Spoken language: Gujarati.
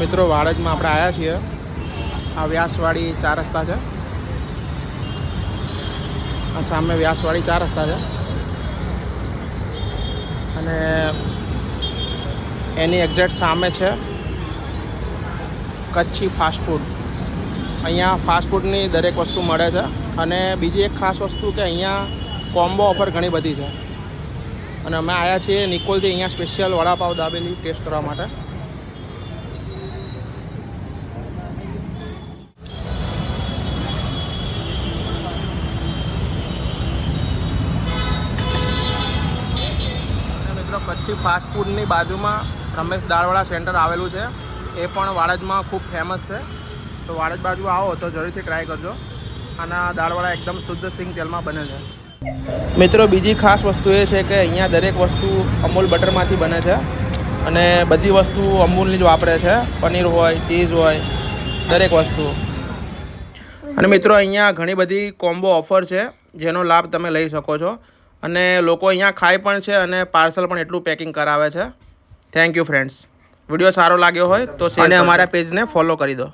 મિત્રો, વાડજમાં આપણે આવ્યા છીએ. આ વ્યાસવાડી ચાર રસ્તા છે. આ સામે વ્યાસવાડી ચાર રસ્તા છે. અને એની એક્ઝેક્ટ સામે છે કચ્છી ફાસ્ટફૂડ અહીંયા ફાસ્ટફૂડની દરેક વસ્તુ મળે છે અને બીજી એક ખાસ વસ્તુ કે અહીંયા કોમ્બો ઓફર ઘણી બધી છે. અને અમે આવ્યા છીએ નિકોલથી અહીંયા સ્પેશિયલ વડાપાવ દાબેલી ટેસ્ટ કરવા માટે. કચ્છી ફાસ્ટ ફૂડની બાજુમાં રમેશ દાળવાળા સેન્ટર આવેલું છે. એ પણ વાડજમાં ખૂબ ફેમસ છે. તો વાડજ બાજુ આવો તો જરૂરથી ટ્રાય કરજો. આના દાળવાળા એકદમ શુદ્ધ સિંગ તેલમાં બને છે. મિત્રો, બીજી ખાસ વસ્તુ એ છે કે અહીંયા દરેક વસ્તુ અમૂલ બટરમાંથી બને છે. અને બધી વસ્તુ અમૂલની જ વાપરે છે. પનીર હોય, ચીઝ હોય, દરેક વસ્તુ. અને મિત્રો, અહીંયા ઘણી બધી કોમ્બો ઓફર છે, જેનો લાભ તમે લઈ શકો છો. અને લોકો અહીંયા ખાય પણ છે અને પાર્સલ પણ એટલું પેકિંગ કરાવે છે. થેન્ક યુ ફ્રેન્ડ્સ વીડિયો સારો લાગ્યો હોય તો અને અમારા પેજને ફોલો કરી દો.